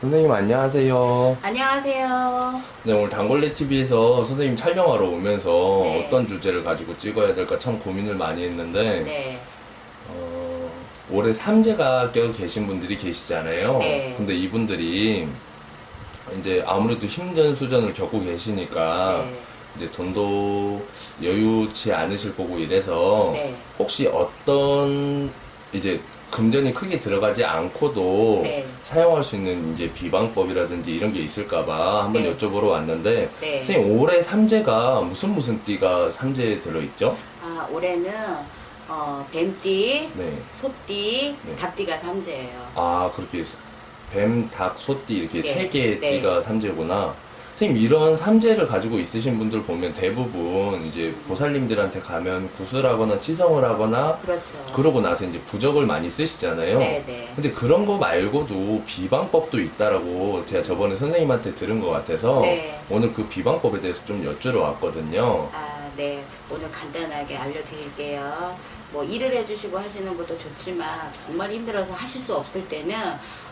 선생님 안녕하세요. 안녕하세요. 네, 오늘 단골레 TV에서 선생님 촬영하러 오면서 네. 어떤 주제를 가지고 찍어야 될까 참 고민을 많이 했는데 네. 어, 올해 삼재가 껴 계신 분들이 계시잖아요. 네. 근데 이분들이 이제 아무래도 힘든 수전을 겪고 계시니까 네. 이제 돈도 여유치 않으실 거고 이래서 네. 혹시 어떤 이제 금전이 크게 들어가지 않고도 네. 사용할 수 있는 이제 비방법이라든지 이런 게 있을까봐 한번 네. 여쭤보러 왔는데 네. 선생님 올해 삼재가 무슨 무슨 띠가 삼재에 들어있죠? 아, 올해는 어, 뱀띠, 네. 소띠, 네. 닭띠가 삼재예요. 아 그렇게 뱀, 닭, 소띠 이렇게 네. 세 개의 네. 띠가 삼재구나. 선생님 이런 삼재를 가지고 있으신 분들 보면 대부분 이제 보살님들한테 가면 구슬하거나 치성을 하거나 그렇죠. 그러고 나서 이제 부적을 많이 쓰시잖아요. 네, 네. 근데 그런 거 말고도 비방법도 있다라고 제가 저번에 선생님한테 들은 것 같아서 네. 오늘 그 비방법에 대해서 좀 여쭈러 왔거든요. 아, 네. 오늘 간단하게 알려드릴게요. 뭐 일을 해주시고 하시는 것도 좋지만 정말 힘들어서 하실 수 없을 때는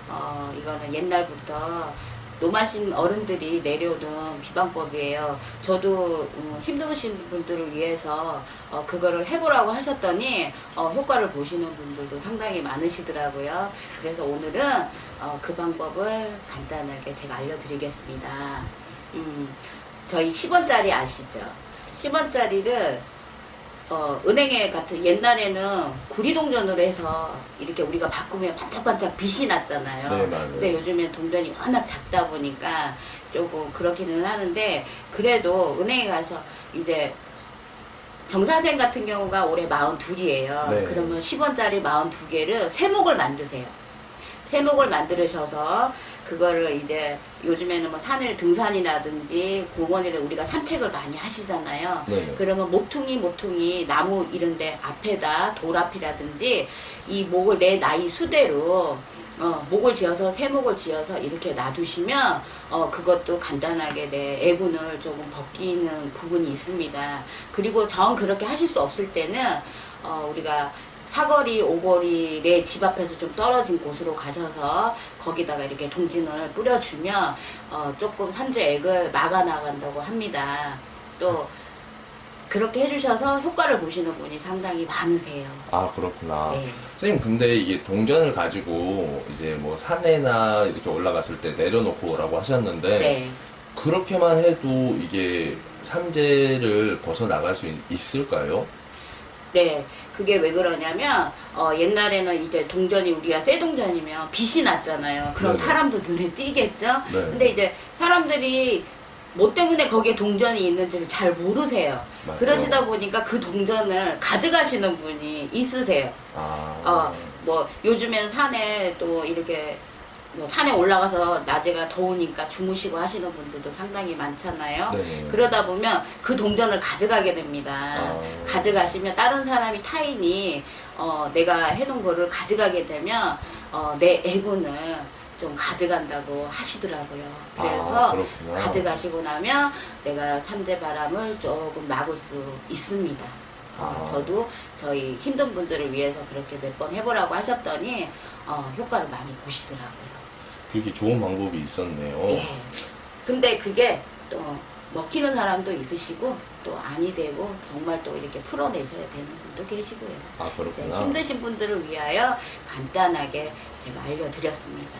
어, 이거는 옛날부터 노마신 어른들이 내려오는 비방법이에요. 저도 음, 힘드신 분들을 위해서 어, 그거를 해보라고 하셨더니 어, 효과를 보시는 분들도 상당히 많으시더라고요. 그래서 오늘은 어, 그 방법을 간단하게 제가 알려드리겠습니다. 음, 저희 10원짜리 아시죠? 10원짜리를 어, 은행에 같은 옛날에는 구리동전으로 해서 이렇게 우리가 바꾸면 반짝반짝 빛이 났잖아요. 네, 맞아요. 근데 요즘엔 동전이 워낙 작다 보니까 조금 그렇기는 하는데 그래도 은행에 가서 이제 정사생 같은 경우가 올해 42이에요. 네. 그러면 10원짜리 42개를 세목을 만드세요. 세목을 만들으셔서 그거를 이제 요즘에는 뭐 산을 등산이라든지 공원이라 우리가 산책을 많이 하시잖아요. 네네. 그러면 모퉁이 모퉁이 나무 이런데 앞에다 돌 앞이라든지 이 목을 내 나이 수대로 어, 목을 지어서 세목을 지어서 이렇게 놔두시면 어, 그것도 간단하게 내 애군을 조금 벗기는 부분이 있습니다. 그리고 정 그렇게 하실 수 없을 때는 어, 우리가 사거리, 오거리 내 집 앞에서 좀 떨어진 곳으로 가셔서 거기다가 이렇게 동진을 뿌려주면 어, 조금 산재액을 막아 나간다고 합니다. 또 그렇게 해주셔서 효과를 보시는 분이 상당히 많으세요. 아 그렇구나. 네. 선생님 근데 이게 동전을 가지고 이제 뭐 산에나 이렇게 올라갔을 때 내려놓고 오라고 하셨는데 네. 그렇게만 해도 이게 삼재를 벗어나갈 수 있, 있을까요? 네. 그게 왜 그러냐면 어, 옛날에는 이제 동전이 우리가 새 동전이면 빛이 났잖아요. 그럼 네네. 사람들 눈에 띄겠죠. 네. 근데 이제 사람들이 뭐 때문에 거기에 동전이 있는지를 잘 모르세요. 맞죠. 그러시다 보니까 그 동전을 가져가시는 분이 있으세요. 아, 어, 뭐 요즘엔 산에 또 이렇게 뭐 산에 올라가서 낮에가 더우니까 주무시고 하시는 분들도 상당히 많잖아요. 네네. 그러다 보면 그 동전을 가져가게 됩니다. 아. 가져가시면 다른 사람이 타인이 어, 내가 해놓은 거를 가져가게 되면 어, 내 애군을 좀 가져간다고 하시더라고요. 그래서 아. 가져가시고 나면 내가 삼재 바람을 조금 막을 수 있습니다. 어, 아. 저도 저희 힘든 분들을 위해서 그렇게 몇 번 해보라고 하셨더니 어, 효과를 많이 보시더라고요. 그렇게 좋은 방법이 있었네요. 예. 근데 그게 또 먹히는 사람도 있으시고 또 아니 되고 정말 또 이렇게 풀어내셔야 되는 분도 계시고요. 아 이제 그렇구나. 힘드신 분들을 위하여 간단하게 제가 알려드렸습니다.